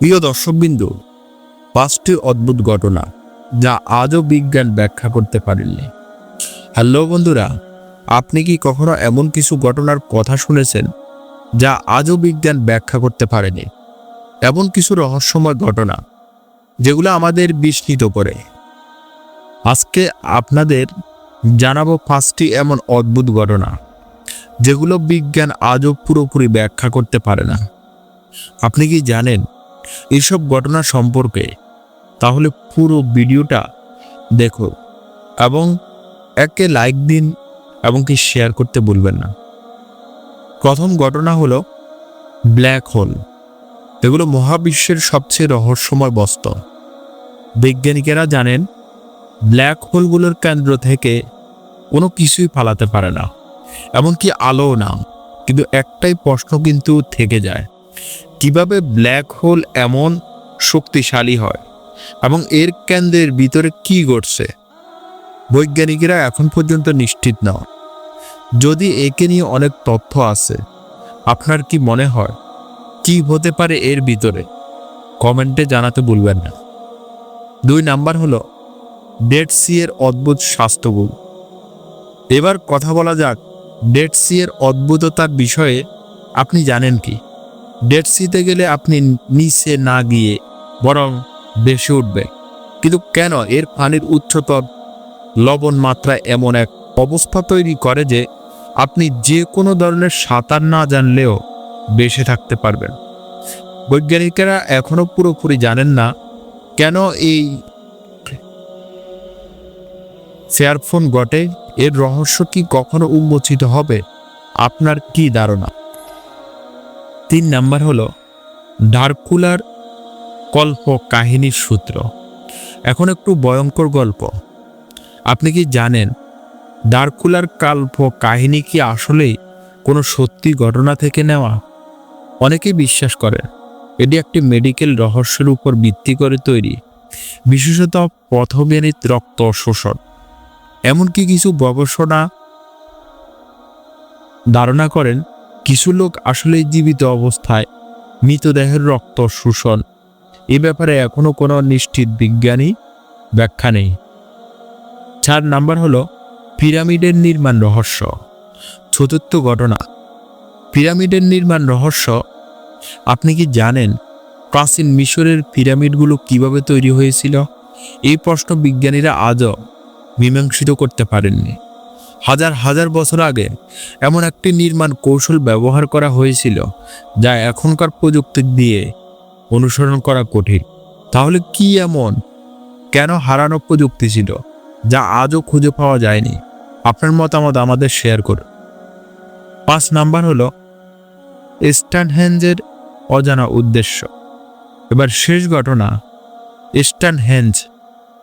প্রিয় দর্শকবিন্দু, পাঁচটি অদ্ভুত ঘটনা যা আজও বিজ্ঞান ব্যাখ্যা করতে পারেননি। হ্যালো বন্ধুরা, আপনি কি কখনো এমন কিছু ঘটনার কথা শুনেছেন যা আজও বিজ্ঞান ব্যাখ্যা করতে পারেনি? এমন কিছু রহস্যময় ঘটনা যেগুলো আমাদের বিস্মিত করে। আজকে আপনাদের জানাব পাঁচটি এমন অদ্ভুত ঘটনা যেগুলো বিজ্ঞান আজও পুরোপুরি ব্যাখ্যা করতে পারে না। আপনি কি জানেন এসব ঘটনা সম্পর্কে। তাহলে পুরো ভিডিওটা দেখো এবং একে লাইক দিন এবং কি শেয়ার করতে ভুলবেন না। প্রথম ঘটনা হলো ব্ল্যাক হোল। এগুলো মহাবিশ্বের সবচেয়ে রহস্যময় বস্তু বিজ্ঞানীকেরা জানেন, ব্ল্যাক হোলগুলোর কেন্দ্র থেকে কোনো কিছুই পালাতে পারে না। এমনকি আলোও না। কিন্তু একটাই প্রশ্ন কিন্তু থেকে যায়। কীভাবে ব্ল্যাক হোল এমন শক্তিশালী হয় এবং এর কেন্দ্রের ভিতরে কি ঘটছে? বৈজ্ঞানিকেরা এখন পর্যন্ত নিশ্চিত নয় যদি একে নিয়ে অনেক তথ্য আছে, আপনার কি মনে হয় কি হতে পারে এর ভিতরে? কমেন্টে জানাতে ভুলবেন না। দুই নাম্বার হলো, ডেড সি এর অদ্ভুত স্বাস্থ্যগুণ। এবার কথা বলা যাক, ডেড সি এর অদ্ভুততার বিষয়ে আপনি জানেন কি? ডেড সিতে গেলে আপনি নিচে না গিয়ে বরং বেশি উঠবে। কিন্তু কেন? এর পানির উচ্চতর লবণ মাত্রা এমন এক অবস্থা তৈরি করে যে আপনি যে কোনো ধরনের সাঁতার না জানলেও বেঁচে থাকতে পারবেন। বৈজ্ঞানিকেরা এখনও পুরোপুরি জানেন না কেন এই ফোন ঘটে, এর রহস্য কি কখনো উন্মোচিত হবে? আপনার কি ধারণা? তিন নাম্বার হলো ডার্কুলার কল্প কাহিনীর সূত্র। এখন একটু ভয়ঙ্কর গল্প। আপনি কি জানেন ডার্কুলার কাল্প কাহিনী কি আসলেই কোনো সত্যি ঘটনা থেকে নেওয়া? অনেকেই বিশ্বাস করেন এটি একটি মেডিকেল রহস্যের উপর ভিত্তি করে তৈরি, বিশেষত পথবেনিত রক্ত শোষণ। এমনকি কিছু গবেষণা ধারণা করেন কিছু লোক আসলে জীবিত অবস্থায় মৃতদেহের রক্ত শোষণ। এ ব্যাপারে এখনও কোনো নিশ্চিত বিজ্ঞানী ব্যাখ্যা নেই। চার নাম্বার হলো পিরামিডের নির্মাণ রহস্য। চতুর্থ ঘটনা, পিরামিডের নির্মাণ রহস্য। আপনি কি জানেন প্রাচীন মিশরের পিরামিডগুলো কীভাবে তৈরি হয়েছিল? এই প্রশ্ন বিজ্ঞানীরা আজও মীমাংসিত করতে পারেননি। হাজার হাজার বছর আগে এমন একটি নির্মাণ কৌশল ব্যবহার করা হয়েছিল যা এখনকার প্রযুক্তি দিয়ে অনুসরণ করা কঠিন। তাহলে কি এমন? কেন হারানো প্রযুক্তি ছিল, যা আজও খুঁজে পাওয়া যায়নি? আপনার মতামত আমাদের শেয়ার করুন। পাঁচ নাম্বার হলো স্ট্যানহ্যাঞ্জের অজানা উদ্দেশ্য। এবার শেষ ঘটনা স্ট্যানহ্যাঞ্জ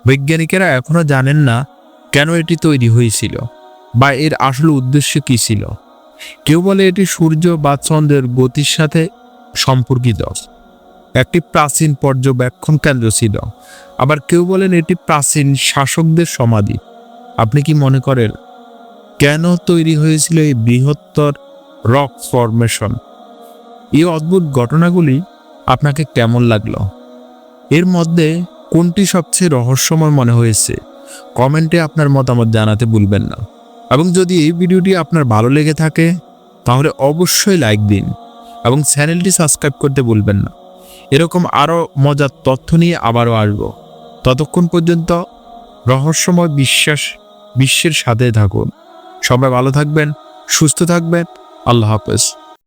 বৈজ্ঞানিকেরা এখনও জানেন না কেন এটি তৈরি হয়েছিল। বা এর আসল উদ্দেশ্য কী ছিল? কেউ বলে এটি সূর্য বা চন্দ্রের গতির সাথে সম্পর্কিত। একটি প্রাচীন পর্যবেক্ষণ কেন্দ্র ছিল। আবার কেউ বলেন এটি প্রাচীন শাসকদের সমাধি। আপনি কি মনে করেন, কেন তৈরি হয়েছিল এই বৃহত্তর রক ফরমেশন? এই অদ্ভুত ঘটনাগুলি আপনাকে কেমন লাগল? এর মধ্যে কোনটি সবচেয়ে রহস্যময় মনে হয়েছে? কমেন্টে আপনার মতামত জানাতে ভুলবেন না। এবং যদি এই ভিডিওটি আপনার ভালো লেগে থাকে, তাহলে অবশ্যই লাইক দিন এবং চ্যানেলটি সাবস্ক্রাইব করতে ভুলবেন না। এরকম আরও মজার তথ্য নিয়ে আবারও আসব। ততক্ষণ পর্যন্ত রহস্যময় বিশ্বাস বিশ্বের সাথে থাকুন। সবাই ভালো থাকবেন, সুস্থ থাকবেন। আল্লাহ হাফেজ।